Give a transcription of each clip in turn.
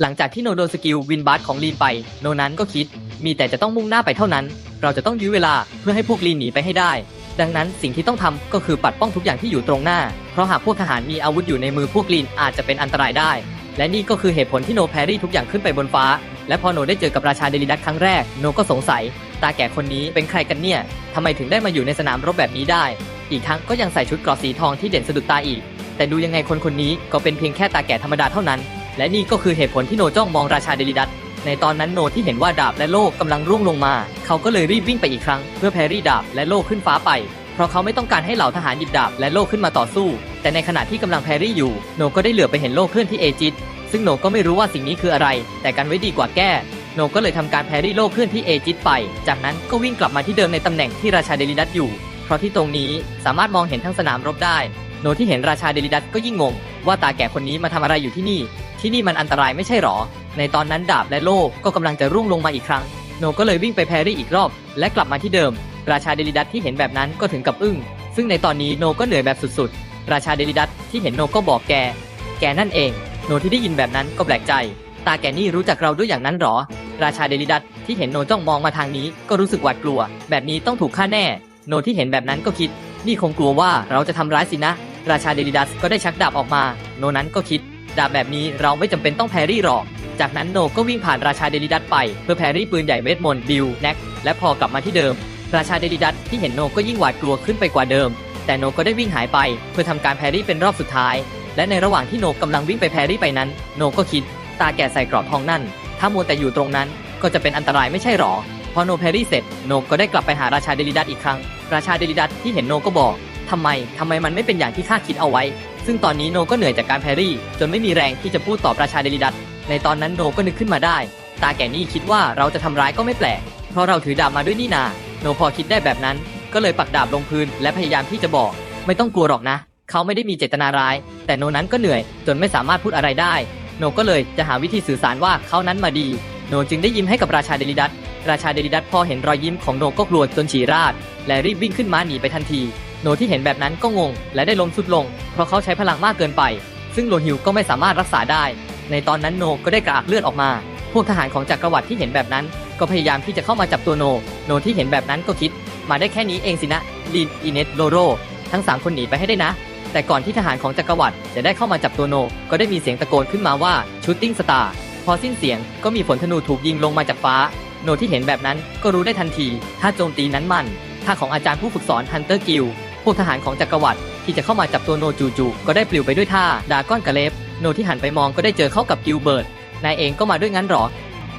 หลังจากที่โนโดนสกิลวินบัสของลีนไป โนนั้นก็คิด มีแต่จะต้องมุ่งหน้าไปเท่านั้น เราจะต้องยื้อเวลาเพื่อให้พวกลีนหนีไปให้ได้ ดังนั้นสิ่งที่ต้องทำก็คือปัดป้องทุกอย่างที่อยู่ตรงหน้า เพราะหากพวกทหารมีอาวุธอยู่ในมือพวกลีนอาจจะเป็นอันตรายได้ และนี่ก็คือเหตุผลที่โนแพรรี่ทุกอย่างขึ้นไปบนฟ้า และพอโนได้เจอกับราชาเดลิดัสครั้งแรก โนก็สงสัย ตาแก่คนนี้เป็นใครกันเนี่ยทำไมถึงได้มาอยู่ในสนามรบแบบนี้ได้ อีกทั้งก็ยังใส่ชุดเกราะสีทองที่เด่นสะดุดตาอีก แต่ดูยังไงคนคนนี้ก็เป็นเพียงแค่ตาแก่ธรรมดาเท่านั้น และนี่ก็คือเหตุผลที่โนจ้องมองราชาเดลิดัสในตอนนั้นโนที่เห็นว่าดาบและโล่กำลังร่วงลงมา เขาก็เลยรีบวิ่งไปอีกครั้ง เพื่อแพรรี่ดาบและโล่ขึ้นฟ้าไป เพราะเขาไม่ต้องการให้เหล่าทหารหยิบดาบและโล่ขึ้นมาต่อสู้ แต่ในขณะที่กำลังแพรรี่อยู่ โนก็ได้เหลือไปเห็นโล่เคลื่อนที่เอจิต ซึ่งโนก็ไม่รู้ว่าสิ่งนี้คืออะไร แต่กันไว้ดีกว่าแก้ โนก็เลยทำการแพรรี่โล่เคลื่อนที่เอจิตไป จากนั้นก็วิ่งกลับมาที่เดิมในตำแหน่งที่ราชาเดลิดัสอยู่ เพราะที่ตรงนี้สามารถมองเห็นทั้งสนามรบได้ โนที่เห็นราชาเดลิดัสก็ยิ่งงงว่าตาแก่คนนี้มาทำอะไรอยู่ที่นี่ ที่นี่มันอันตรายไม่ใช่หรอ ในตอนนั้นดาบและโล่ก็กำลังจะร่วงลงมาอีกครั้ง โนก็เลยวิ่งไปแพรรี่อีกรอบ และกลับมาที่เดิม ราชาเดลิดัสที่เห็นแบบนั้นก็ถึงกับอึ้ง ซึ่งในตอนนี้โนก็เหนื่อยแบบสุดๆ ราชาเดลิดัสที่เห็นโนก็บอกแก แกนั่นเอง โนที่ได้ยินแบบนั้นก็แปลกใจ ตาแกนี่รู้จักเราด้วยอย่างนั้นหรอ ราชาเดลิดัสที่เห็นโนจ้องมองมาทางนี้ก็รู้สึกหวาดกลัว แบบนี้ต้องถูกฆ่าแน่ โนที่เห็นแบบนั้นก็คิด นี่คงกลัวว่าเราจะทำร้ายสินะ ราชาเดลิดัสก็ได้ชักดาบออกมา โนนั้นก็คิด ดาบแบบนี้เราไม่จำเป็นต้องแพรี่หรอก จากนั้นโนก็วิ่งผ่านราชาเดลิดัสไป เพื่อแพรี่ปืนใหญ่เวทมนต์บิลแน็กและพอกลับมาที่เดิม ราชาเดลิดัสที่เห็นโนก็ยิ่งหวาดกลัวขึ้นไปกว่าเดิม แต่โนก็ได้วิ่งหายไป เพื่อทำการแพรี่เป็นรอบสุดท้าย และในระหว่างที่โนกำลังวิ่งไปแพรี่ไปนั้น โนก็คิด ตาแก่ใส่กรอบทองนั่น ถ้ามัวแต่อยู่ตรงนั้นก็จะเป็นอันตรายไม่ใช่หรอพอโนแพรรี่เสร็จโนก็ได้กลับไปหาราชาเดลิดัสอีกครั้ง ราชาเดลิดัสที่เห็นโนก็บอกทำไม ทำไมมันไม่เป็นอย่างที่ข้าคิดเอาไว้ ซึ่งตอนนี้โนก็เหนื่อยจากการแพรรี่ จนไม่มีแรงที่จะพูดตอบราชาเดลิดัสในตอนนั้นโนก็นึกขึ้นมาได้ ตาแก่นี่คิดว่าเราจะทำร้ายก็ไม่แปลก เพราะเราถือดาบมาด้วยนี่นา โนพอคิดได้แบบนั้น ก็เลยปักดาบลงพื้นและพยายามที่จะบอก ไม่ต้องกลัวหรอกนะ เขาไม่ได้มีเจตนาร้าย แต่โนนั้นก็เหนื่อยจนไม่สามารถพูดอะไรได้ โนก็เลยจะหาวิธีสื่อสารว่าเขานั้นมาดี โนจึงได้ยิ้มให้กับราชาเดลิดัสราชาเดลิดัสพอเห็นรอยยิ้มของโนก็กลัวจนฉี่ราดและรีบวิ่งขึ้นม้าหนีไปทันที โนที่เห็นแบบนั้นก็งง และได้ล้มสุดลง เพราะเขาใช้พลังมากเกินไป ซึ่งโลหิวก็ไม่สามารถรักษาได้ ในตอนนั้นโนก็ได้กระอักเลือดออกมา พวกทหารของจักรวรรดิที่เห็นแบบนั้น ก็พยายามที่จะเข้ามาจับตัวโน โนที่เห็นแบบนั้นก็คิด มาได้แค่นี้เองสินะลีนอินเนตโลโรทั้งสามคนหนีไปให้ได้นะ แต่ก่อนที่ทหารของจักรวรรดิจะได้เข้ามาจับตัวโน ก็ได้มีเสียงตะโกนขึ้นมาว่าชูตติ้งสตาร์พอสิ้นเสียงก็มีฝนธนูถูกยิงลงมาจากฟ้า โนที่เห็นแบบนั้นก็รู้ได้ทันที ถ้าโจมตีนั้นมันท่าของอาจารย์ผู้ฝึกสอนฮันเตอร์กิล พวกทหารของจักรวรรดิที่จะเข้ามาจับตัวโนจู่ๆก็ได้ปลิวไปด้วยท่าดาก้อนกระเลฟโนที่หันไปมองก็ได้เจอเข้ากับกิลเบิร์ตนายเองก็มาด้วยงั้นหรอ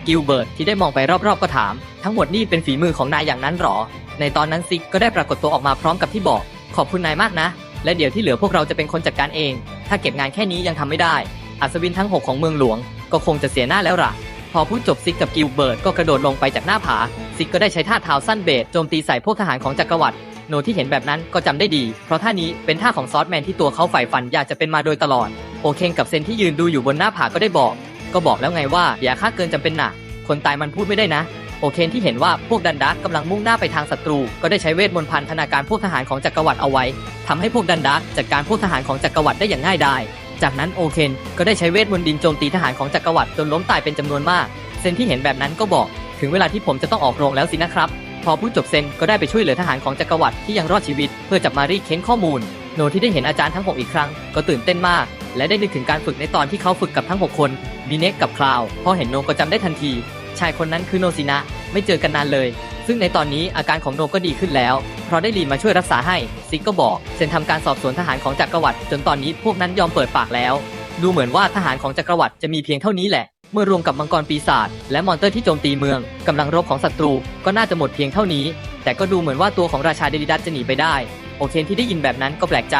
กิลเบิร์ตที่ได้มองไปรอบๆก็ถาม ทั้งหมดนี่เป็นฝีมือของนายอย่างนั้นหรอ ในตอนนั้นซิกก็ได้ปรากฏตัวออกมาพร้อมกับที่บอก ขอบคุณนายมากนะ และเดี๋ยวที่เหลือพวกเราจะเป็นคนจัดการเอง ถ้าเก็บงานแค่นี้ยังทำไม่ได้ อัศวินทั้ง 6 ของเมืองหลวง ก็คงจะเสียหน้าแล้วล่ะ พอพูดจบซิกกับกิลเบิร์ตก็กระโดดลงไปจากหน้าผา ซิกก็ได้ใช้ท่าเท้าสั้นเบสโจมตีใส่พวกทหารของจักรวรรดิ โนที่เห็นแบบนั้นก็จำได้ดี เพราะท่านี้เป็นท่าของซอสแมนที่ตัวเขาใฝ่ฝันอยากจะเป็นมาโดยตลอด โอเคนกับเซนที่ยืนดูอยู่บนหน้าผาก็ได้บอก ก็บอกแล้วไงว่าอย่าฆ่าเกินจำเป็นหน่ะคนตายมันพูดไม่ได้นะ โอเคนที่เห็นว่าพวกดันดักกำลังมุ่งหน้าไปทางศัตรู ก็ได้ใช้เวทมนต์พันธนาการพวกทหารของจักรวรรดิเอาไว้ทำให้พวกดันดักจัดการพวกทหารของจักรวรรดิได้อย่างง่ายดายจากนั้นโอเคนก็ได้ใช้เวทมนต์ดินโจมตีทหารของจักรวรรดิจนล้มตายเป็นจำนวนมาก เซนที่เห็นแบบนั้นก็บอก ถึงเวลาที่ผมจะต้องออกโรงแล้วสินะครับ พอพูดจบเซนก็ได้ไปช่วยเหลือทหารของจักรวรรดิที่ยังรอดชีวิต เพื่อจับมารีเค้นข้อมูล โนที่ได้เห็นอาจารย์ทั้งหกอีกครั้ง ก็ตื่นเต้นมาก และได้นึกถึงการฝึกในตอนที่เขาฝึกกับทั้ง 6 คนบีเน็กกับคลาวพอเห็นโนก็จำได้ทันที ชายคนนั้นคือโนซินะ ไม่เจอกันนานเลย ซึ่งในตอนนี้อาการของโนก็ดีขึ้นแล้ว เพราะได้ลีนมาช่วยรักษาให้ซิกก็บอกเซนทำการสอบสวนทหารของจักรวรรดิจนตอนนี้พวกนั้นยอมเปิดปากแล้ว ดูเหมือนว่าทหารของจักรวรรดิจะมีเพียงเท่านี้แหละ เมื่อรวมกับมังกรปีศาจและมอนเตอร์ที่โจมตีเมืองกำลังรบของศัตรูก็น่าจะหมดเพียงเท่านี้ แต่ก็ดูเหมือนว่าตัวของราชาเดลิดัสจะหนีไปได้ โอเคนที่ได้ยินแบบนั้นก็แปลกใจ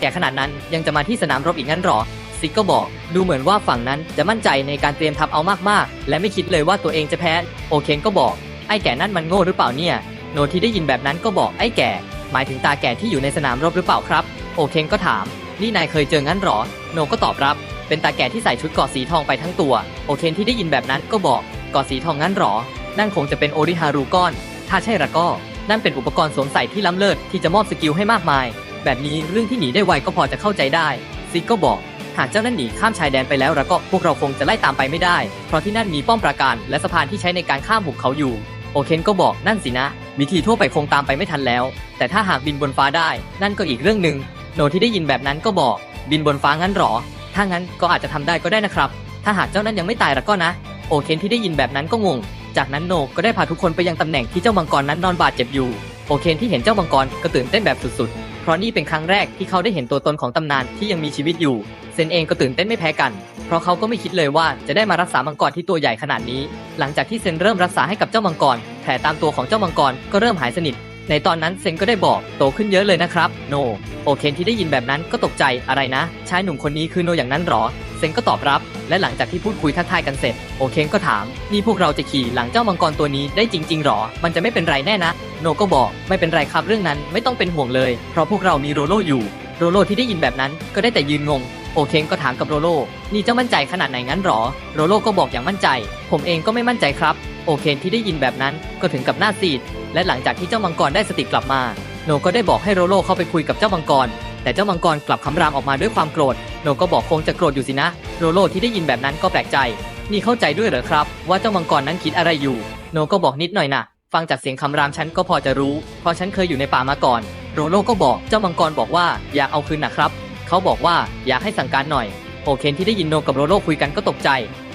แก่ขนาดนั้นยังจะมาที่สนามรบอีกงั้นหรอซิกก็บอก ดูเหมือนว่าฝั่งนั้นจะมั่นใจในการเตรียมทัพเอามากๆ และไม่คิดเลยว่าตัวเองจะแพ้ โอเคนก็บอก ไอ้แก่นั่นมันโง่หรือเปล่าเนี่ย โนที่ได้ยินแบบนั้นก็บอกไอ้แก่ หมายถึงตาแก่ที่อยู่ในสนามรบหรือเปล่าครับ โอเคนก็ถาม นี่นายเคยเจองั้นหรอ โนก็ตอบรับ เป็นตาแก่ที่ใส่ชุดกราะสีทองไปทั้งตัว โอเคนที่ได้ยินแบบนั้นก็บอกกราะสีทองงั้นหรอ นั่นคงจะเป็นโอริฮารุก้อน ถ้าใช่ละก็ นั่นเป็นอุปกรณ์สวมใส่ที่ล้ำเลิศที่จะมอบสกิลให้มากมาย แบบนี้เรื่องที่หนีได้ไวก็พอจะเข้าใจได้ซิกก็บอก หากเจ้านั่นหนีข้ามชายแดนไปแล้วล้วก็พวกเราคงจะไล่ตามไปไม่ได้ เพราะที่นั่นมีป้อมปราการและสะพานที่ใช้ในการข้ามหุบเขาอยู่ โอเคนก็บอกนั่นสินะ วิธีทั่วไปคงตามไปไม่ทันแล้ว แต่ถ้าหากบินบนฟ้าได้ นั่นก็อีกเรื่องหนึ่งโนที่ได้ยินแบบนั้นก็บอก บินบนฟ้างั้นหรอ ถ้างั้นก็อาจจะทำได้ก็ได้นะครับ ถ้าหากเจ้านั้นยังไม่ตายแล้วก็นะ โอเคนที่ได้ยินแบบนั้นก็งง จากนั้นโนก็ได้พาทุกคนไปยังตำแหน่งที่เจ้ามังกรนั้นนอนบาดเจ็บอยู่ โอเคนที่เห็นเจ้ามังกรก็ตื่นเต้นแบบสุดๆ เพราะนี่เป็นครั้งแรกที่เขาได้เห็นตัวตนของตำนานที่ยังมีชีวิตอยู่ เซนเองก็ตื่นเต้นไม่แพ้กัน เพราะเขาก็ไม่คิดเลยว่าจะได้มารักษามังกรที่ตัวใหญ่ขนาดนี้ หลังจากที่เซนเริ่มรักษาให้กับเจ้ามังกร แผลตามตัวของเจ้ามังกรก็เริ่มหายสนิท ในตอนนั้นเซนก็ได้บอกโตขึ้นเยอะเลยนะครับ โน โอเคนที่ได้ยินแบบนั้นก็ตกใจอะไรนะชายหนุ่มคนนี้คือโนอย่างนั้นหรอ เซนก็ตอบรับ และหลังจากที่พูดคุยทักทายกันเสร็จ โอเคนก็ถาม นี่พวกเราจะขี่หลังเจ้ามังกรตัวนี้ได้จริง ๆหรอ มันจะไม่เป็นไรแน่นะ โนก็บอกไม่เป็นไรครับเรื่องนั้นไม่ต้องเป็นห่วงเลย เพราะพวกเรามีโรโลอยู่ โรโลที่ได้ยินแบบนั้นก็ได้แต่ยืนงงโอเคนก็ถามกับโรโล นี่เจ้ามั่นใจขนาดไหนงั้นหรอ โรโลก็บอกอย่างมั่นใจ ผมเองก็ไม่มั่นใจครับ โอเคนที่ได้ยินแบบนั้นก็ถึงกับหน้าซีด และหลังจากที่เจ้ามังกรได้สติกลับมา โนก็ได้บอกให้โรโลเข้าไปคุยกับเจ้ามังกร แต่เจ้ามังกรกลับคำรามออกมาด้วยความโกรธ โนก็บอกคงจะโกรธอยู่สินะ โรโลที่ได้ยินแบบนั้นก็แปลกใจ นี่เข้าใจด้วยเหรอครับ ว่าเจ้ามังกรนั้นคิดอะไรอยู่ โนก็บอกนิดหน่อยนะฟังจากเสียงคำรามฉันก็พอจะรู้ เพราะฉันเคยอยู่ในป่ามาก่อน โรโลก็บอกเจ้ามังกรบอกว่าอยากเอาคืนนะครับ เขาบอกว่าอยากให้สั่งการหน่อย โอเคนที่ได้ยินโนกับโรโลคุยกันก็ตกใจ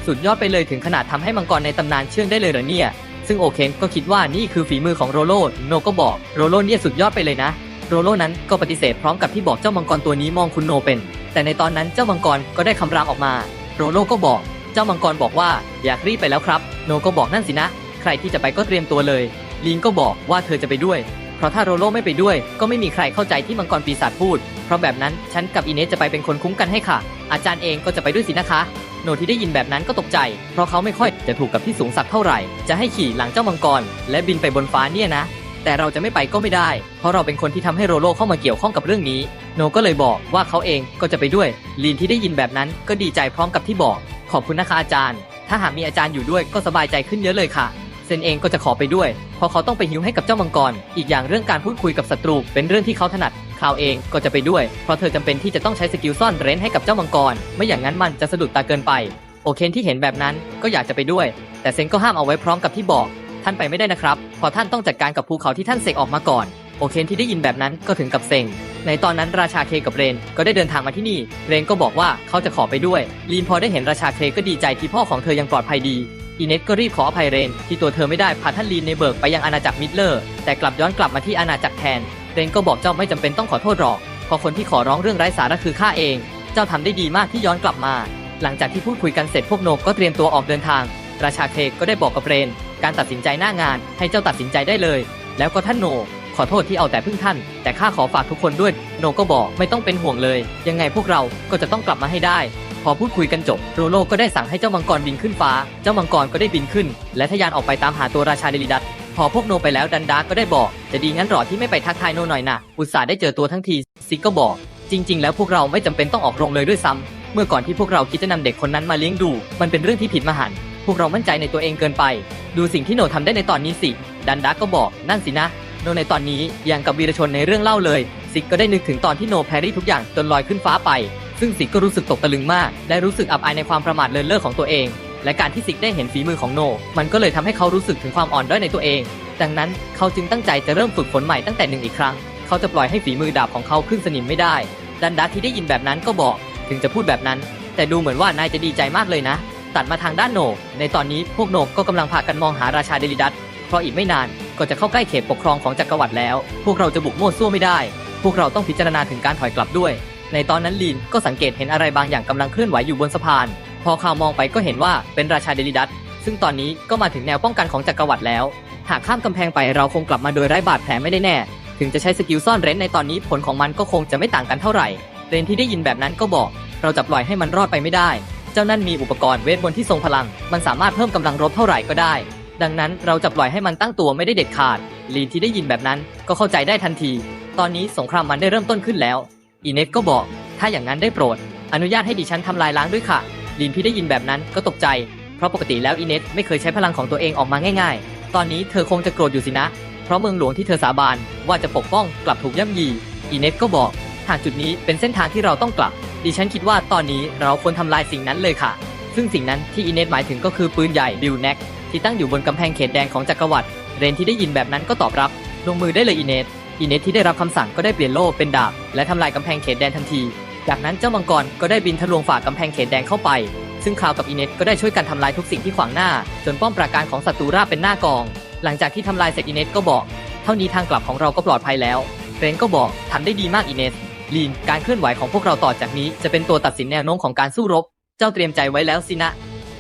สุดยอดไปเลยถึงขนาดทำให้มังกรในตำนานเชื่องได้เลยเหรอเนี่ย ซึ่งโอเคนก็คิดว่านี่คือฝีมือของโรโลโนก็บอกโรโลเนี่ยสุดยอดไปเลยนะโรโลนั้นก็ปฏิเสธพร้อมกับที่บอกเจ้ามังกรตัวนี้มองคุณโนเป็น แต่ในตอนนั้นเจ้ามังกรก็ได้คำรามออกมา โรโลก็บอก เจ้ามังกรบอกว่าอยากรีบไปแล้วครับ โนก็บอกนั่นสินะ ใครที่จะไปก็เตรียมตัวเลย ลิงก็บอกว่าเธอจะไปด้วย เพราะถ้าโรโลไม่ไปด้วย ก็ไม่มีใครเข้าใจที่มังกรปีศาจพูด เพราะแบบนั้นฉันกับอินเนสจะไปเป็นคนคุ้มกันให้ค่ะ อาจารย์เองก็จะไปด้วยสินะคะ โนที่ได้ยินแบบนั้นก็ตกใจ เพราะเขาไม่ค่อยจะถูกกับที่สูงสักเท่าไหร่ จะให้ขี่หลังเจ้ามังกร และบินไปบนฟ้าเนี่ยนะ แต่เราจะไม่ไปก็ไม่ได้ เพราะเราเป็นคนที่ทำให้โรโลเข้ามาเกี่ยวข้องกับเรื่องนี้ โนก็เลยบอกว่าเขาเองก็จะไปด้วยลีนที่ได้ยินแบบนั้นก็ดีใจพร้อมกับที่บอก ขอบคุณนะคะอาจารย์ ถ้าหากมีอาจารย์อยู่ด้วยก็สบายใจขึ้นเยอะเลยค่ะ เซนเองก็จะขอไปด้วย เพราะเขาต้องไปฮิวให้กับเจ้ามังกร อีกอย่างเรื่องการพูดคุยกับศัตรูเป็นเรื่องที่เขาถนัด คาวเองก็จะไปด้วย เพราะเธอจำเป็นที่จะต้องใช้สกิลซ่อนเร้นให้กับเจ้ามังกร ไม่อย่างนั้นมันจะสะดุดตาเกินไป โอเคนที่เห็นแบบนั้นก็อยากจะไปด้วย แต่เซนก็ห้ามเอาไว้พร้อมกับที่บอก ท่านไปไม่ได้นะครับเพราะท่านต้องจัดการกับภูเขาที่ท่านเสกออกมาก่อน โอเคนที่ได้ยินแบบนั้นก็ถึงกับเซ็ง ในตอนนั้นราชาเคกับเรนก็ได้เดินทางมาที่นี่ เรนก็บอกว่าเขาจะขอไปด้วย ลีนพอได้เห็นราชาเคก็ดีใจที่พ่อของเธอยังปลอดภัยดีอีเนสก็รีบขออภัยเรน ที่ตัวเธอไม่ได้พาท่านลีนในเบิกไปยังอาณาจักรมิดเลอร์ แต่กลับย้อนกลับมาที่อาณาจักรแทน เรนก็บอกเจ้าไม่จำเป็นต้องขอโทษหรอกเพราะคนที่ขอร้องเรื่องไร้สาระคือข้าเอง เจ้าทำได้ดีมากที่ย้อนกลับมา หลังจากที่พูดคุยกันเสร็จพวกโนก็เตรียมตัวออกเดินทาง ราชาเคก็ได้บอกกับเรน การตัดสินใจหน้างาน ให้เจ้าตัดสินใจได้เลย แล้วก็ท่านโนขอโทษที่เอาแต่พึ่งท่าน แต่ข้าขอฝากทุกคนด้วย โนก็บอกไม่ต้องเป็นห่วงเลย ยังไงพวกเราก็จะต้องกลับมาให้ได้ พอพูดคุยกันจบโรโลก็ได้สั่งให้เจ้ามังกรบินขึ้นฟ้า เจ้ามังกรก็ได้บินขึ้น และทะยานออกไปตามหาตัวราชาเดลิดัส พอพวกโนไปแล้วดันดาก็ได้บอก จะดีงั้นหรอที่ไม่ไปทักทายโนหน่อยนะอุตส่าห์ได้เจอตัวทั้งทีซิกก็บอก จริง ๆ แล้วพวกเราไม่จำเป็นต้องออกโรงเลยด้วยซ้ำเมื่อก่อนที่พวกเราคิดจะนำเด็กคนนั้นมาเลี้ยงดู มันเป็นเรื่องที่ผิดมหันต์พวกเรามั่นใจในตัวเองเกินไป ดูสิ่งที่โนทำได้ในตอนนี้สิ ดันดาก็บอกนั่นสินะ โนในตอนนี้อยังกับวีรชนในเรื่องเล่าเลย ซิกก็ได้นึกถึงตอนที่โนแพรรี่ทุกอย่างจนลอยขึ้นฟ้าไป ซึ่งซิกก็รู้สึกตกตะลึงมาก และรู้สึกอับอายในความประมาทเลินเล่อของตัวเอง และการที่ซิกได้เห็นฝีมือของโน มันก็เลยทำให้เขารู้สึกถึงความอ่อนด้อยในตัวเอง ดังนั้นเขาจึงตั้งใจจะเริ่มฝึกฝนใหม่ตั้งแต่หนึ่งอีกครั้ง เขาจะปล่อยให้ฝีมือดาบของเขาขึ้นสนิมไม่ได้ ดันดาที่ได้ยินแบบนั้นก็บอก ถึงจะพูดแบบนั้น แต่ดูเหมือนว่านายจะดีใจมากเลยนะ ตัดมาทางด้านโน ในตอนนี้พวกโนก็กำลังพากันมองหาราชาเดลิดัส เพราะอีกไม่นานก็จะเข้าใกล้เขตปกครองของจักรวรรดิแล้ว พวกเราจะบุกมั่วซั่วไม่ได้ พวกเราต้องพิจารณาถึงการถอยกลับด้วย ในตอนนั้นลีนก็สังเกตเห็นอะไรบางอย่างกำลังเคลื่อนไหวอยู่บนสะพาน พอข่าวมองไปก็เห็นว่าเป็นราชาเดลิดัสซึ่งตอนนี้ก็มาถึงแนวป้องกันของจักรวรรดิแล้ว หากข้ามกำแพงไปเราคงกลับมาโดยไร้บาดแผลไม่ได้แน่ ถึงจะใช้สกิลซ่อนเร้นในตอนนี้ผลของมันก็คงจะไม่ต่างกันเท่าไหร่ เรนที่ได้ยินแบบนั้นก็บอก เราจะปล่อยให้มันรอดไปไม่ได้ เจ้านั่นมีอุปกรณ์เวทมนต์ที่ทรงพลัง มันสามารถเพิ่มกำลังรบเท่าไหร่ก็ได้ ดังนั้นเราจะปล่อยให้มันตั้งตัวไม่ได้เด็ดขาด ลีนที่ได้ยินแบบนั้นก็เข้าใจได้ทันที ตอนนี้สงครามมันได้เริ่มต้นขึ้นแล้ว อีเนสก็บอก ถ้าอย่างนั้นได้โปรด อนุญาตให้ดิฉันทำลายล้างด้วยค่ะ ลีนที่ได้ยินแบบนั้นก็ตกใจ เพราะปกติแล้วอีเนสไม่เคยใช้พลังของตัวเองออกมาง่าย ๆ ตอนนี้เธอคงจะโกรธอยู่สินะ เพราะเมืองหลวงที่เธอสาบานว่าจะปกป้องกลับถูกย่ำยีอีเนสก็บอก หากจุดนี้เป็นเส้นทางที่เราต้องกลับ ดิฉันคิดว่าตอนนี้เราควรทำลายสิ่งนั้นเลยค่ะ ซึ่งสิ่งนั้นที่อินเนสหมายถึงก็คือปืนใหญ่บิลแน็กที่ตั้งอยู่บนกำแพงเขตแดงของจักรวรรดิ เรนที่ได้ยินแบบนั้นก็ตอบรับ ลงมือได้เลยอินเนสอินเนสที่ได้รับคำสั่งก็ได้เปลี่ยนโล่เป็นดาบและทำลายกำแพงเขตแดนทันที จากนั้นเจ้ามังกรก็ได้บินทะลวงฝ่ากำแพงเขตแดงเข้าไป ซึ่งคราวกับอินเนสก็ได้ช่วยกันทำลายทุกสิ่งที่ขวางหน้า จนป้อมปราการของศัตรูราบเป็นหน้ากอง หลังจากที่ทำลายเสร็จอินเนสก็บอก เท่านี้ทางกลับของเราก็ปลอดภัยแล้วเรนก็บอกทำได้ดีมากอินเนสลีนการเคลื่อนไหวของพวกเราต่อจากนี้ จะเป็นตัวตัดสินแนวโน้มของการสู้รบ เจ้าเตรียมใจไว้แล้วสินะ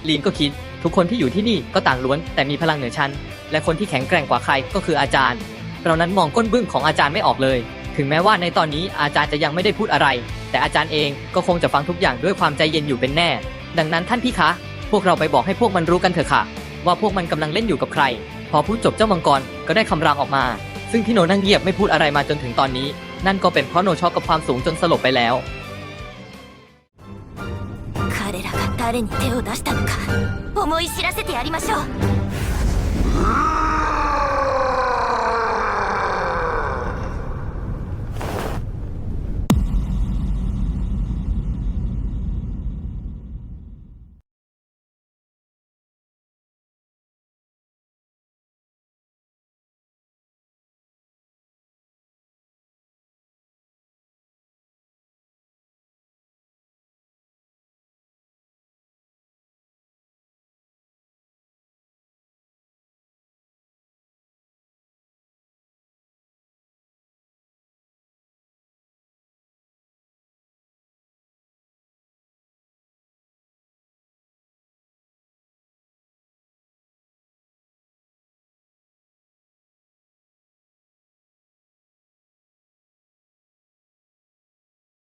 ลีนก็คิด ทุกคนที่อยู่ที่นี่ก็ต่างล้วน แต่มีพลังเหนือชั้น และคนที่แข็งแกร่งกว่าใครก็คืออาจารย์ เรานั้นมองก้นบึ้งของอาจารย์ไม่ออกเลย ถึงแม้ว่าในตอนนี้อาจารย์จะยังไม่ได้พูดอะไร แต่อาจารย์เองก็คงจะฟังทุกอย่างด้วยความใจเย็นอยู่เป็นแน่ ดังนั้นท่านพี่คะ พวกเราไปบอกให้พวกมันรู้กันเถอะค่ะ ว่าพวกมันกำลังเล่นอยู่กับใคร พอพูดจบเจ้ามังกรก็ได้คำรางออกมา ซึ่งที่โนนั่งเงียบไม่พูดอะไรมาจนถึงตอนนี้ นั่นก็เป็นเพราะโนช็อกกับความสูงจนสลบไปแล้ว 彼らが誰に手を出したのか思い知らせてやりましょう